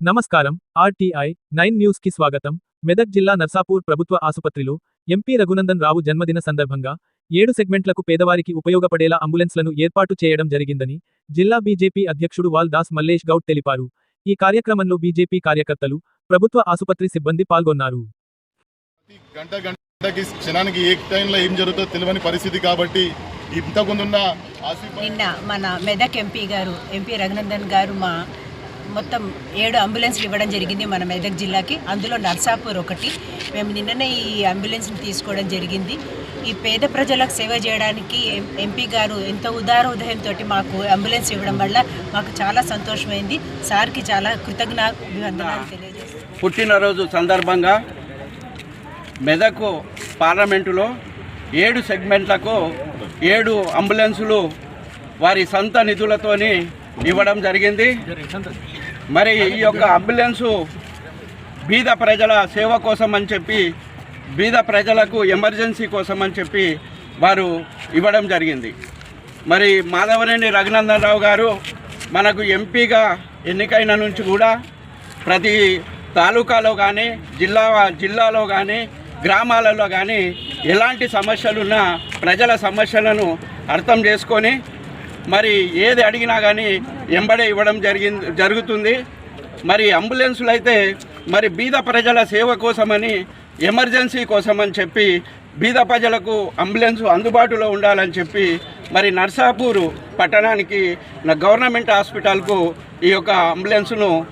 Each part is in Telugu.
నమస్కారం ఆర్టీఐ నైన్ న్యూస్కి స్వాగతం. మెదక్ జిల్లా నర్సాపూర్ ప్రభుత్వ ఆసుపత్రిలో ఎంపీ రఘునందన్ రావు జన్మదిన సందర్భంగా ఏడు సెగ్మెంట్లకు పేదవారికి ఉపయోగపడేలా అంబులెన్స్లను ఏర్పాటు చేయడం జరిగిందని జిల్లా బీజేపీ అధ్యక్షుడు వాల్ దాస్ మల్లేష్ గౌడ్ తెలిపారు. ఈ కార్యక్రమంలో బీజేపీ కార్యకర్తలు ప్రభుత్వ ఆసుపత్రి సిబ్బంది పాల్గొన్నారు. గంట గంటకి క్షణానికి ఏ టైంలో ఏం జరుగుతుందో తెలియని పరిస్థితి కాబట్టి ఇంతకుముందున్న నిన్న మన మెదక్ ఎంపీ గారు ఎంపీ రఘునందన్ గారు మా మొత్తం ఏడు అంబులెన్స్లు ఇవ్వడం జరిగింది మన మెదక్ జిల్లాకి. అందులో నర్సాపూర్ ఒకటి. మేము నిన్ననే ఈ అంబులెన్స్ని తీసుకోవడం జరిగింది. ఈ పేద ప్రజలకు సేవ చేయడానికి ఎం- ఎంపీ గారు ఎంతో ఉదార ఉదయంతో మాకు అంబులెన్స్ ఇవ్వడం వల్ల మాకు చాలా సంతోషమైంది. సార్కి చాలా కృతజ్ఞ పుట్టినరోజు సందర్భంగా మెదక్ పార్లమెంటులో ఏడు సెగ్మెంట్లకు ఏడు అంబులెన్సులు వారి సొంత నిధులతోని ఇవ్వడం జరిగింది. మరి ఈ యొక్క అంబులెన్సు బీద ప్రజల సేవ కోసం అని చెప్పి బీద ప్రజలకు ఎమర్జెన్సీ కోసం అని చెప్పి వారు ఇవ్వడం జరిగింది. మరి మాధవరేణి రఘునందన్ రావు గారు మనకు ఎంపీగా ఎన్నికైన నుంచి కూడా ప్రతి తాలూకాలో కానీ జిల్లా జిల్లాలో కానీ గ్రామాలలో కానీ ఎలాంటి సమస్యలున్నా ప్రజల సమస్యలను అర్థం చేసుకొని మరి ఏది అడిగినా కానీ ఎంబడే ఇవ్వడం జరిగింది జరుగుతుంది. మరి అంబులెన్సులు అయితే మరి బీద ప్రజల సేవ కోసమని ఎమర్జెన్సీ కోసమని చెప్పి బీద ప్రజలకు అంబులెన్స్ అందుబాటులో ఉండాలని చెప్పి మరి నర్సాపూర్ పట్టణానికి గవర్నమెంట్ హాస్పిటల్కు ఈ యొక్క అంబులెన్స్ను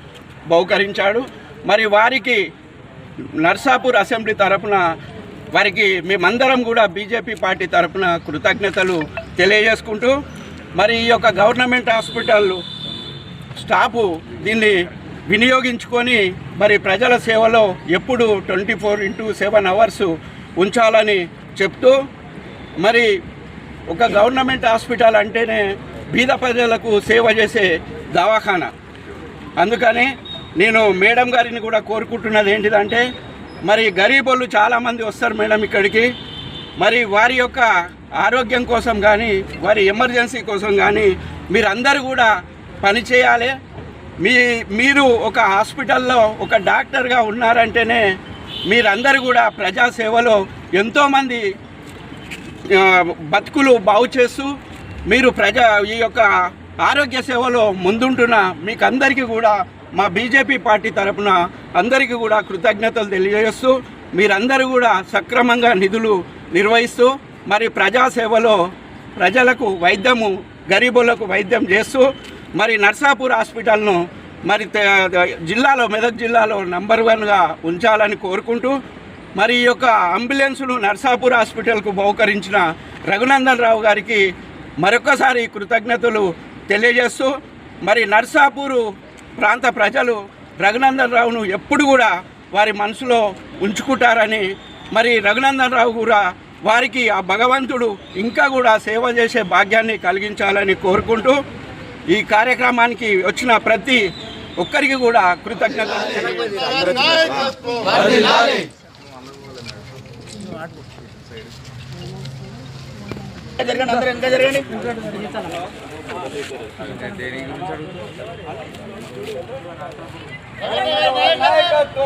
బహుకరించాడు. మరి వారికి నర్సాపూర్ అసెంబ్లీ తరఫున వారికి మేమందరం కూడా బీజేపీ పార్టీ తరపున కృతజ్ఞతలు తెలియజేసుకుంటూ మరి ఈ యొక్క గవర్నమెంట్ హాస్పిటల్ స్టాఫ్ దీన్ని వినియోగించుకొని మరి ప్రజల సేవలో ఎప్పుడు twenty four into seven hours ఉంచాలని చెప్తూ మరి ఒక గవర్నమెంట్ హాస్పిటల్ అంటేనే బీద ప్రజలకు సేవ చేసే దవాఖానా. అందుకని నేను మేడం గారిని కూడా కోరుకుంటున్నది ఏంటిదంటే మరి గరీబోళ్ళు చాలామంది వస్తారు మేడం ఇక్కడికి. మరి వారి యొక్క ఆరోగ్యం కోసం కానీ వారి ఎమర్జెన్సీ కోసం కానీ మీరందరూ కూడా పనిచేయాలి మీ మీరు ఒక హాస్పిటల్లో ఒక డాక్టర్గా ఉన్నారంటేనే మీరందరూ కూడా ప్రజాసేవలో ఎంతోమంది బతుకులు బాగు చేస్తూ మీరు ప్రజా ఈ యొక్క ఆరోగ్య సేవలో ముందుంటున్న మీకు అందరికీ కూడా మా బీజేపీ పార్టీ తరపున అందరికీ కూడా కృతజ్ఞతలు తెలియజేస్తూ మీరందరూ కూడా సక్రమంగా నిధులు నిర్వహిస్తూ మరి ప్రజాసేవలో ప్రజలకు వైద్యము గరీబులకు వైద్యం చేస్తూ మరి నర్సాపూర్ హాస్పిటల్ను మరి జిల్లాలో మెదక్ జిల్లాలో నంబర్ వన్గా ఉంచాలని కోరుకుంటూ మరి ఈ యొక్క అంబులెన్స్ను నర్సాపూర్ హాస్పిటల్కు బహుకరించిన రఘునందన్ రావు గారికి మరొకసారి కృతజ్ఞతలు తెలియజేస్తూ మరి నర్సాపూరు ప్రాంత ప్రజలు రఘునందన్ రావును ఎప్పుడు కూడా వారి మనసులో ఉంచుకుంటారని మరి రఘునందన్ రావు కూడా వారికి ఆ భగవంతుడు ఇంకా కూడా సేవ చేసే భాగ్యాన్ని కలిగించాలని కోరుకుంటూ ఈ కార్యక్రమానికి వచ్చిన ప్రతి ఒక్కరికి కూడా కృతజ్ఞతలు తెలియజేస్తున్నాను. నాయకత్వం